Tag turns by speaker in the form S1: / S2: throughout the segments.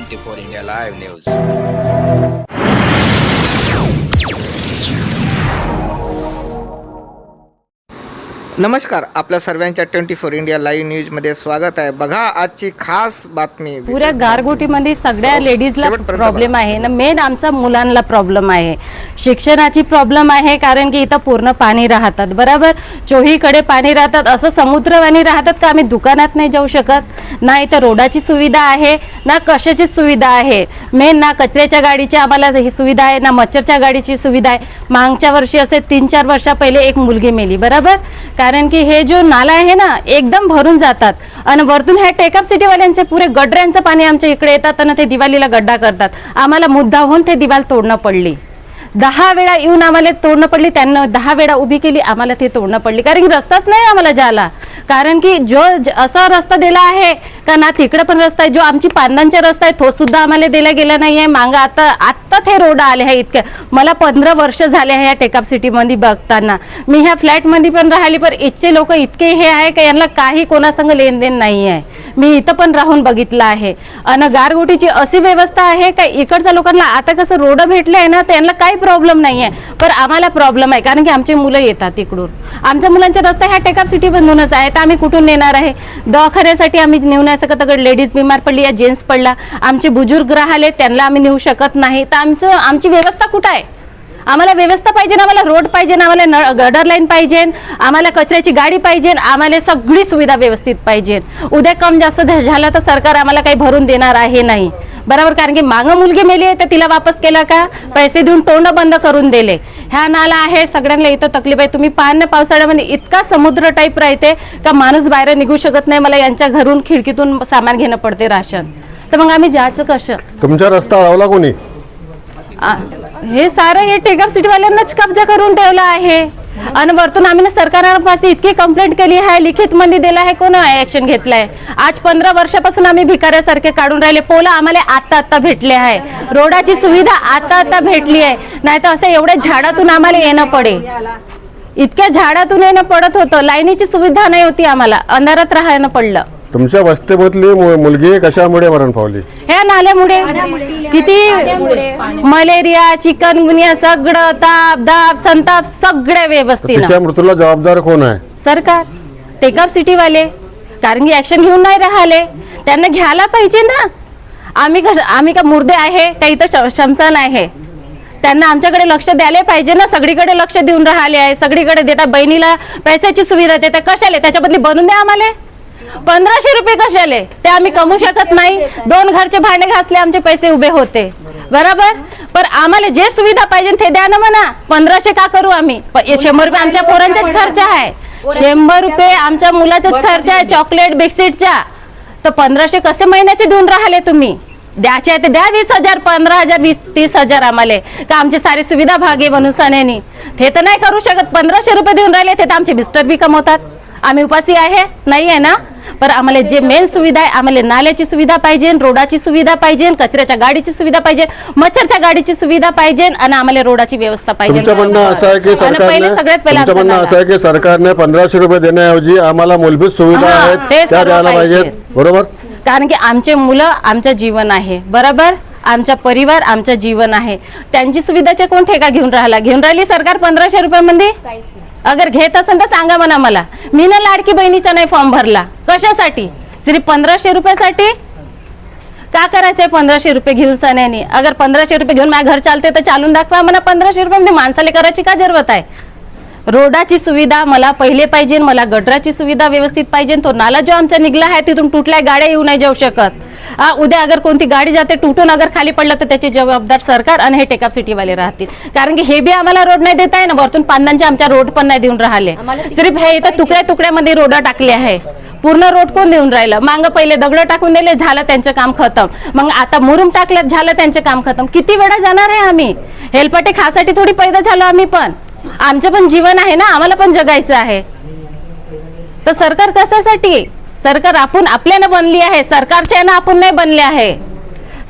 S1: Twenty four India live
S2: नमस्कार आपल्या सर्वांच्या ट्वेंटी फोर इंडिया लाईव्ह न्यूजमध्ये स्वागत आहे. बघा आजची खास बातमी
S3: पुऱ्या गारगोटीमध्ये सगळ्या लेडीजला प्रॉब्लेम आहे. ना मेन आमचा मुलांना प्रॉब्लेम आहे. शिक्षणाची प्रॉब्लेम आहे कारण की इथं पूर्ण पाणी राहतात. बरोबर? चोहीकडे पाणी राहतात. असं समुद्रवाणी राहतात का आम्ही दुकानात नाही जाऊ शकत? ना इथं रोडाची सुविधा आहे ना कशाची सुविधा आहे? मेन ना कचऱ्याच्या गाडीची आम्हाला ही सुविधा आहे ना मच्छरच्या गाडीची सुविधा आहे. मागच्या वर्षी असे तीन चार वर्षा पहिले एक मुलगी मेली बरोबर? कारण की हे जो नाला आहे ना एकदम भरून जातात. आणि वरतून ह्या टेकअप सिटीवाल्यांचे पुरे गड्ड्यांचं पाणी आमच्या इकडे येतात आणि ते दिवाळीला गड्डा करतात. आम्हाला मुद्दा होऊन ते दिवाल तोडणं पडली. दहा वेळा येऊन आम्हाला तोडणं पडली त्यांना दहा वेळा उभी केली आम्हाला ते तोडणं पडली. कारण की रस्ताच नाही आम्हाला जायला. कारण की जो असा रस्ता दिला आहे का ना तिकडे पण रस्ता आहे जो आमची पांदांचा रस्ता आहे तो सुद्धा आम्हाला दिला गेला नाही आहे. मागं आता आत्ताच हे रोड आले आहे इतके. मला पंधरा वर्ष झाले आहे या टेकअप सिटीमध्ये बघताना. मी ह्या फ्लॅटमध्ये पण राहिली पण इथचे लोक इतके हे आहे का यांना काही कोणासंग लेनदेन नाही आहे. मी इथं पण राहून बघितलं आहे. आणि गारगोटीची अशी व्यवस्था आहे का इकडच्या लोकांना आता कसं रोड भेटले आहे ना त्यांना काही प्रॉब्लेम नाही आहे. पण आम्हाला प्रॉब्लेम आहे कारण की आमचे मुलं येतात इकडून. आमच्या मुलांचा रस्ता ह्या टेकअप सिटी आहे. आहे तर आम्ही कुठून नेणार आहे? दवाखान्यासाठी आम्ही नेऊ नाही शकत. अगर लेडीज बिमार पडली या जेंट्स पडला आमचे बुजुर्ग राहिले त्यांना आम्ही नेऊ शकत नाही. तर आमचं आमची व्यवस्था कुठं आहे? आम्हाला व्यवस्था पाहिजे आम्हाला रोड पाहिजे आम्हाला नळ गडर लाईन पाहिजे आम्हाला कचऱ्याची गाडी पाहिजे आम्हाला सगळी सुविधा व्यवस्थित पाहिजे. उद्या कम जास्त झालं तर सरकार आम्हाला काही भरून देणार आहे नाही. बरोबर कारण की मागं मुलगी मेली आहे तर तिला वापस केलं का? पैसे देऊन तोंड बंद करून दिले. ह्या नाला आहे सगळ्यांना इथं तकलीफ आहे. तुम्ही पाहा ना पावसाळ्यामध्ये इतका समुद्र टाईप राहते का माणूस बाहेर निघू शकत नाही. मला यांच्या घरून खिडकीतून सामान घेणं पडते राशन. तर मग आम्ही जायचं कसं?
S4: तुमचा रस्ता अडवला कोणी?
S3: आ, हे सारं हे टेकअप सिटीवाल्यांनाच कब्जा करून ठेवला आहे. आणि वरतून आम्ही ना इतकी कंप्लेंट केली आहे लिखित मध्ये दिला आहे कोण ऍक्शन घेतलाय? आज पंधरा वर्षापासून आम्ही भिकाऱ्यासारखे काढून राहिले पोला आम्हाला आता आता भेटले आहे. रोडाची सुविधा आता आता भेटली आहे. नाही तर असं एवढ्या झाडातून आम्हाला येणं पडे. इतक्या झाडातून येणं पडत होतं लाईनीची सुविधा नाही होती आम्हाला अंधारात राहायला पडलं.
S4: तुमच्या वस्तीमधली मु- मुलगी कशामुळे मरण पावली?
S3: ह्या नाल्यामुळे. किती मलेरिया चिकनगुनिया सगळं ताप दाप संताप सगळ्या व्यवस्थित
S4: तिच्या मृत्यूला जबाबदार कोण आहे?
S3: सरकार टेकअप सिटीवाले कारण की ऍक्शन घेऊन नाही राहिले. त्यांना घ्यायला पाहिजे ना. आम्ही कस आम्ही का मुर्दे आहे का इथं श- शमशान आहे? त्यांना आमच्याकडे लक्ष द्यायला पाहिजे ना. सगळीकडे लक्ष देऊन राहिले आहे. सगळीकडे देतात बहिणीला पैशाची सुविधा देतात कशाले? त्याच्या बदली बनवून द्या आम्हाला. पंधराशे रुपये कशाले? ते आम्ही कमवू शकत नाही. दोन घरचे भांडे घासले आमचे पैसे उभे होते. बरोबर. पण आम्हाला जे सुविधा पाहिजे ते द्या ना म्हणा. पंधराशे का करू आम्ही? शंभर रुपये आमच्या पोरांचाच खर्च आहे. शंभर रुपये आमच्या मुलाचाच खर्च आहे चॉकलेट बिस्किटचा तर पंधराशे कसे महिन्याचे देऊन राहिले तुम्ही? द्यायचे आहे ते द्या वीस हजार पंधरा हजार वीस तीस हजार आम्हाला. का आमची सारी सुविधा भागे बनून सण्यानी? ते तर नाही करू शकत. पंधराशे रुपये देऊन राहिले ते तर आमचे मिस्टर बी कमवतात. आम्ही उपासी आहे नाही आहे ना? पण आम्हाला जे मेन सुविधा आहे आम्हाला नाल्याची सुविधा पाहिजे रोडाची सुविधा पाहिजे कचऱ्याच्या गाडीची सुविधा पाहिजे मच्छरच्या गाडीची सुविधा पाहिजे आणि आम्हाला रोडाची व्यवस्था पाहिजे.
S4: तुमचं म्हणणं असं आहे की सरकारने
S3: पहिले सगळ्यात पहिला
S4: तुमचं म्हणणं
S3: आमचा
S4: असं आहे की सरकारने पंधराशे रुपये देण्याऐवजी आम्हाला मूलभूत सुविधा
S3: हा,
S4: आहेत त्या द्यायला
S3: पाहिजे.
S4: पाहिजेत. बरोबर?
S3: कारण की आमचे मुलं आमचं जीवन आहे बरोबर? आमचा परिवार आमचं जीवन आहे. त्यांची सुविधाचे कोण ठेका घेऊन राहिला? घेऊन राहिली सरकार पंधराशे रुपयामध्ये? अगर घेत असेल तर सांगा म्हणा मला. मी ना लाडकी बहिणीचा नाही फॉर्म भरला. कशासाठी? सिर्फ पंधराशे रुपयासाठी? का करायचंय पंधराशे रुपये घेऊन सण्याने? अगर पंधराशे रुपये घेऊन माझ्या घर चालते तर चालून दाखवा मला पंधराशे रुपये म्हणजे माणसाला करायची का जरूरत आहे? रोडाची सुविधा मला पहिले पाहिजे मला गटराची सुविधा व्यवस्थित पाहिजे तो नाला जो आमचा निघला आहे तिथून तुटल्या गाड्या येऊ नाही जाऊ शकत. आ, उद्या अगर कोणती गाडी जाते तुटून अगर खाली पडलं तर त्याची जबाबदार सरकार आणि हे टेकअप सिटीवाले राहतील. कारण की हे बी आम्हाला रोड नाही देत आहे ना वरतून पांदांचे आमच्या रोड पण नाही देऊन राहिले. सिर्फ हे इथं तुकड्या तुकड्यामध्ये रोड टाकले आहे. पूर्ण रोड कोण देऊन राहिलं? मांग पहिले दगड टाकून दिले झालं त्यांचं काम खतम. मग आता मुरुम टाकलं झालं त्यांचं काम खतम. किती वेळा जाणार आहे आम्ही? हेलपटे खासाठी थोडी पैदा झालो आम्ही पण. आमचं पण जीवन आहे ना आम्हाला पण जगायचं आहे. तर सरकार कशासाठी? सरकार आपण आपल्यानं बनली आहे सरकारच्या आपण नाही बनले आहे.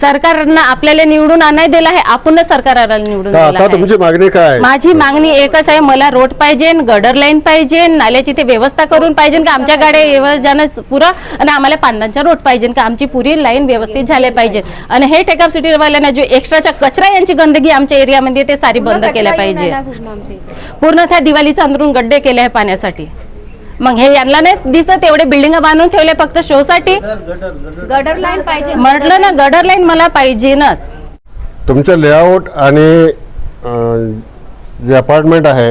S3: सरकारनं आपल्याला निवडून आणाय दिला आहे आपणच सरकारला निवडून
S4: तर
S3: दिला
S4: आता
S3: आहे.
S4: तुमची मागणी काय?
S3: माझी मागणी एकच आहे मला रोड पाहिजे गडर लाईन पाहिजे नाल्याची ते व्यवस्था करून पाहिजे का आमच्या गाड्या येवं जाणं पुरा आणि आम्हाला पांदांचा रोड पाहिजे का आमची पुरी लाईन व्यवस्थित झाले पाहिजे. आणि हे टेकअप सिटीवाल्यांना जो एक्स्ट्राचा कचरा यांची गंदगी आमच्या एरियामध्ये ते सारी बंद केल्या पाहिजे. पूर्ण त्या दिवाळीचं अंदरून गड्डे केले आहे पाण्यासाठी. मग हे यांना नाही दिसत एवढे बिल्डिंग बांधून ठेवले फक्त शो साठी.
S5: गटर लाईन पाहिजे.
S3: म्हटलं ना गडर लाईन मला पाहिजेनच.
S4: तुमचं लेआउट आणि जे अपार्टमेंट आहे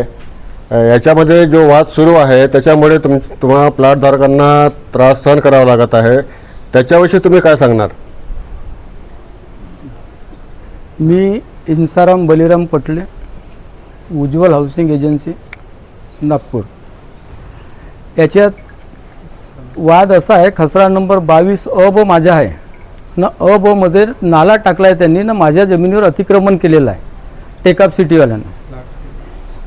S4: याच्यामध्ये जो वाद सुरू आहे त्याच्यामुळे तुम तुम्हाला प्लॉट धारकांना त्रास सहन करावा लागत आहे. त्याच्याविषयी तुम्ही काय सांगणार?
S6: मी इन्साराम बलिराम पटले उज्ज्वल हाऊसिंग एजन्सी नागपूर. याच्यात वाद असा आहे खसरा नंबर बावीस अ ब माझा आहे. न अ ब मध्ये नाला टाकला आहे त्यांनी ना माझ्या जमिनीवर अतिक्रमण केलेलं आहे टेकअप सिटीवाल्यानं.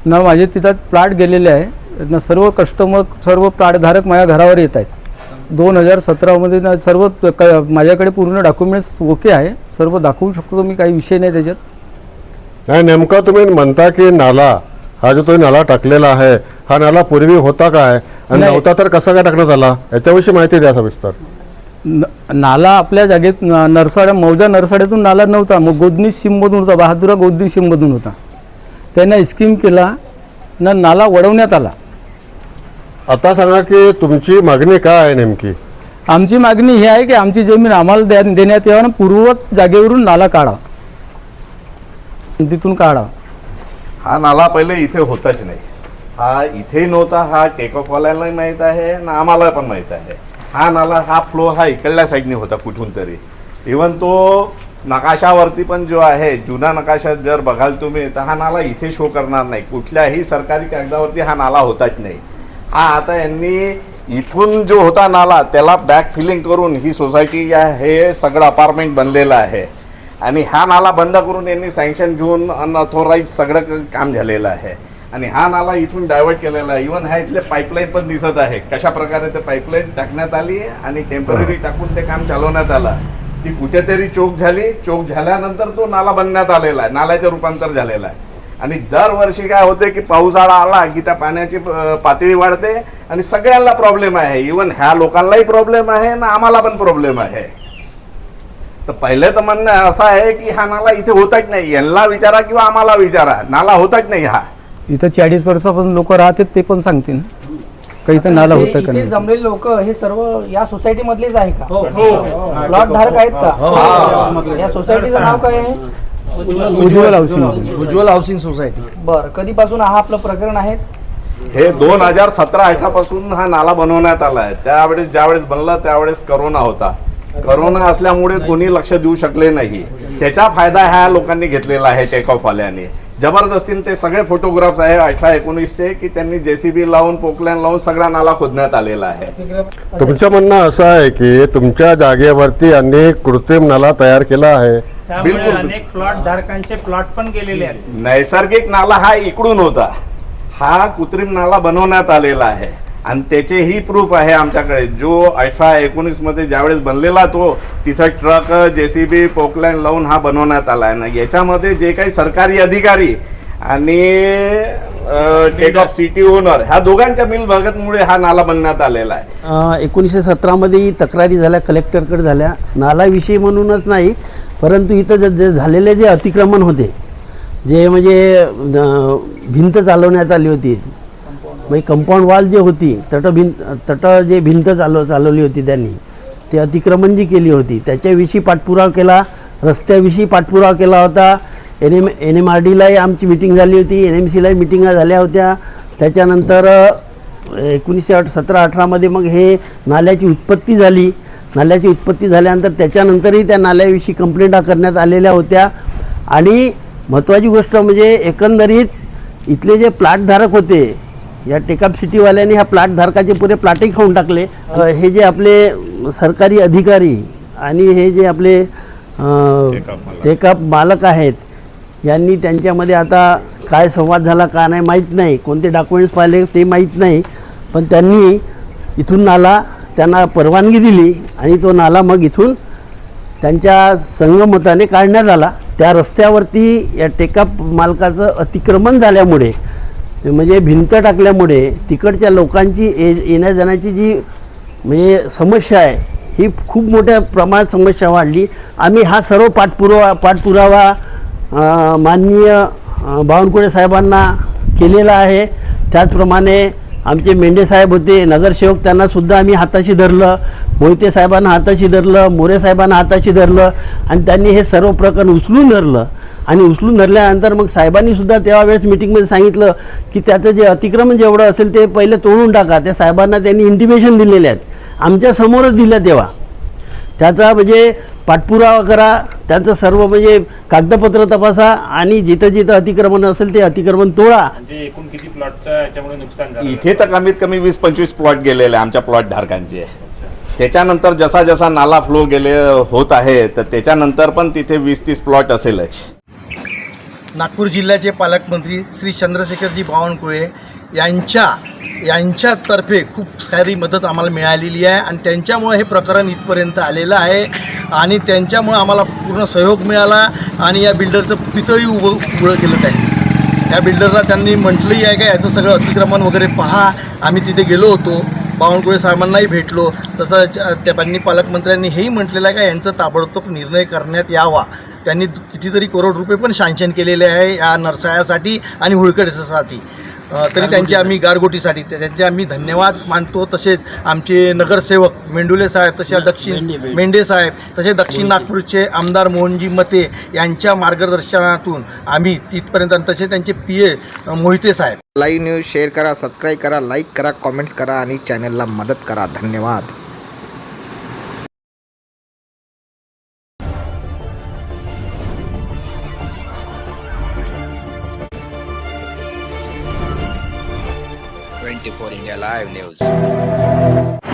S6: ना माझे तिथं प्लॅट गेलेले आहे ना सर्व कस्टमर सर्व प्लॅटधारक माझ्या घरावर येत आहेत. दोन हजार सतरामध्ये ना सर्व क माझ्याकडे पूर्ण डॉक्युमेंट्स ओके आहे सर्व दाखवू शकतो मी काही विषय नाही त्याच्यात.
S4: नाही नेमका तुम्ही म्हणता की नाला हा जो तुम्ही नाला टाकलेला आहे हा नाला पूर्वी होता काय? आणि
S6: नाही.
S4: नव्हता तर कसा काय टाकण्यात आला? याच्याविषयी माहिती द्या सविस्तर.
S6: न- नाला आपल्या जागेत न- नरसाड्या मौजा नरसाड्यातून नाला नव्हता. मग गोदनी सीममधून होता बहादुरा गोदनी सीममधून होता. त्याने स्कीम केला ना नाला वळवण्यात आला.
S4: आता सांगा की तुमची मागणी काय आहे नेमकी?
S6: आमची मागणी ही आहे की आमची जमीन आम्हाला द्या देण्यात यावं आणि पूर्ववत जागेवरून नाला काढा तिथून काढा
S7: हा नाला पहिले इथे होताच नाही. हा इथेही नव्हता हा टेकअपवाल्यालाही माहीत आहे ना आम्हाला पण माहीत आहे. हा नाला हा फ्लो हा इकडल्या साईडने होता कुठून तरी. इवन तो नकाशावरती पण जो आहे जुना नकाशा जर बघाल तुम्ही तर हा नाला इथे शो करणार नाही. कुठल्याही सरकारी कागदावरती हा नाला होताच नाही. हा आता यांनी इथून जो होता नाला त्याला बॅक फिलिंग करून ही सोसायटी या हे सगळं अपार्टमेंट बनलेलं आहे. आणि हा नाला बंद करून यांनी सँक्शन घेऊन अनऑथोराईज सगळं काम झालेलं आहे. आणि हा नाला इथून डायव्हर्ट केलेला आहे. इव्हन ह्या इथले पाईपलाईन पण दिसत आहे. कशा प्रकारे ते पाईपलाईन टाकण्यात आली आणि टेंपररी टाकून ते काम चालवण्यात आलं. ती कुठेतरी चोक झाली. चोक झाल्यानंतर तो नाला बनण्यात आलेला आहे. नाल्याचं रूपांतर झालेलं आहे. आणि दरवर्षी काय होते की पावसाळा आला की त्या पाण्याची पातळी वाढते आणि सगळ्यांना प्रॉब्लेम आहे. इवन ह्या लोकांनाही प्रॉब्लेम आहे ना आम्हाला पण प्रॉब्लेम आहे. तर पहिले तर म्हणणं असं आहे की हा नाला इथे होताच नाही. यांना विचारा किंवा आम्हाला विचारा. नाला होताच नाही हा.
S6: इथं चाळीस वर्षापासून लोक राहतात ते पण सांगतील काही इथं नाला होतं का
S8: इथे
S6: नाही?
S8: जमलेले लोक हे सर्व या सोसायटी मधलेच आहे का? प्लॉट धारक आहेत का? या सोसायटीचं नाव काय आहे?
S6: Ujjwal housing
S9: Ujjwal housing society
S8: बर कधीपासून हा आपलं प्रकरण आहे?
S7: हे दोन हजार सतरा अठरा पासून हा नाला बनवण्यात आला आहे. त्यावेळेस ज्यावेळेस बनला त्यावेळेस करोना होता. करोना असल्यामुळे कोणी लक्ष देऊ शकले नाही. त्याचा फायदा ह्या लोकांनी घेतलेला आहे टेक ऑफ वाल्याने जबरदस्तीने ते सगळे फोटोग्राफ्स आहे अठरा एकोणीसचे की त्यांनी जेसीबी लावून पोकलॅन लावून सगळा नाला खोदण्यात आलेला आहे.
S4: तुमचं म्हणणं असं आहे की तुमच्या जागेवरती अनेक कृत्रिम नाला तयार केला आहे.
S7: बिलकुल.
S9: अनेक प्लॉट धारकांचे प्लॉट पण गेलेले आहेत.
S7: नैसर्गिक नाला हा इकडून होता. हा कृत्रिम नाला बनवण्यात आलेला आहे. आणि त्याचेही प्रूफ आहे आमच्याकडे. जो अठरा एकोणीसमध्ये ज्यावेळेस बनलेला तो तिथं ट्रक जेसीबी पोकलॅन लावून हा बनवण्यात आला आहे. ना याच्यामध्ये जे काही सरकारी अधिकारी आणि टेक ऑफ सिटी ओनर ह्या दोघांच्या मिल भगतमुळे हा नाला बनण्यात आलेला आहे.
S10: एकोणीसशे सतरामध्ये तक्रारी झाल्या कलेक्टरकडे झाल्या. नालाविषयी म्हणूनच नाही परंतु इथं जे- झालेले जे अतिक्रमण होते जे म्हणजे भिंत चालवण्यात आली होती म्हणजे कंपाऊंड वॉल जे होती तट भिंत तट जे भिंत चालव चालवली होती त्यांनी ते अतिक्रमण जी केली होती. त्याच्याविषयी पाठपुरावा केला रस्त्याविषयी पाठपुरावा केला होता. N M N M R डीलाही आमची मिटिंग झाली होती एन एम सीलाही मिटिंगा झाल्या होत्या. त्याच्यानंतर एकोणीसशे अठ सतरा अठरामध्ये मग हे नाल्याची उत्पत्ती झाली. नाल्याची उत्पत्ती झाल्यानंतर त्याच्यानंतरही त्या नाल्याविषयी कंप्लेंटा करण्यात आलेल्या होत्या. आणि महत्त्वाची गोष्ट म्हणजे एकंदरीत इथले जे प्लॅटधारक होते या टेकअप सिटीवाल्यांनी ह्या प्लॅटधारकाचे पुरे प्लॅटही खाऊन टाकले. हे जे आपले सरकारी अधिकारी आणि हे जे आपले टेकअप मालक. आहेत यांनी त्यांच्यामध्ये आता काय संवाद झाला का नाही माहीत नाही. कोणते डॉक्युमेंट्स पाहिले ते माहीत नाही. पण त्यांनी इथून नाला त्यांना परवानगी दिली आणि तो नाला मग इथून त्यांच्या संगमताने काढण्यात आला. त्या रस्त्यावरती या टेका मालकाचं अतिक्रमण झाल्यामुळे म्हणजे भिंत टाकल्यामुळे तिकडच्या लोकांची ये येण्या जाण्याची जी म्हणजे समस्या आहे ही खूप मोठ्या प्रमाणात समस्या वाढली. आम्ही हा सर्व पाठपुरावा पाठपुरावा माननीय बावनकुळे साहेबांना केलेला आहे. त्याचप्रमाणे आमचे मेंढे साहेब होते नगरसेवक त्यांनासुद्धा आम्ही हाताशी धरलं. मोहिते साहेबांना हाताशी धरलं मोरे साहेबांना हाताशी धरलं. आणि त्यांनी हे सर्व प्रकरण उचलून धरलं. आणि उचलून धरल्यानंतर मग साहेबांनी सुद्धा तेव्हा वेळेस मिटिंगमध्ये सांगितलं की त्याचं जे अतिक्रमण जेवढं असेल ते पहिले तोडून टाका. त्या साहेबांना त्यांनी इंटिमेशन दिलेले आहेत. आमच्या समोरच दिलं तेव्हा. त्याचा म्हणजे पाठपुरावा करा. त्यांचं सर्व म्हणजे कागदपत्र तपासा आणि जिथं जिथं अतिक्रमण असेल ते अतिक्रमण तोडा.
S9: म्हणजे एकूण किती प्लॉटचं नुकसान
S7: इथे तर कमीत कमी वीस पंचवीस प्लॉट गेलेले आहे आमच्या प्लॉट धारकांचे. त्याच्यानंतर जसा जसा नाला फ्लो गेले होत आहे तर त्याच्यानंतर पण तिथे वीस तीस प्लॉट असेलच.
S11: नागपूर जिल्ह्याचे पालकमंत्री श्री चंद्रशेखरजी बावनकुळे यांच्या यांच्यातर्फे खूप सारी मदत आम्हाला मिळालेली आहे आणि त्यांच्यामुळे हे प्रकरण इथपर्यंत आलेलं आहे आणि त्यांच्यामुळं आम्हाला पूर्ण सहयोग मिळाला आणि या बिल्डरचं पितळी उभं उभं केलं त्यांनी. या बिल्डरला त्यांनी म्हटलंही आहे का याचं सगळं अतिक्रमण वगैरे पहा. आम्ही तिथे गेलो होतो. बावनकुळे साहेबांनाही भेटलो. तसं ज- त्यांनी पालकमंत्र्यांनी हेही म्हटलेलं आहे का यांचं ताबडतोब निर्णय करण्यात यावा. त्यांनी कितीतरी करोड रुपये पण शांशन केलेले आहे या नरसाळ्यासाठी आणि हुळकडेसाठी तरी त्यांचे आम्ही गारगोटीसाठी त्यांचे आम्ही धन्यवाद मानतो. तसेच आमचे नगरसेवक मेंडुले साहेब तसे दक्षिण मेंढे साहेब तसे दक्षिण नागपूरचे आमदार मोहनजी मते यांच्या मार्गदर्शनातून आम्ही तिथपर्यंत तसे त्यांचे P A Mohite Saheb
S2: live news share करा सबस्क्राईब करा लाईक करा कॉमेंट्स करा आणि चॅनलला मदत करा. धन्यवाद.
S1: Twenty four India live news.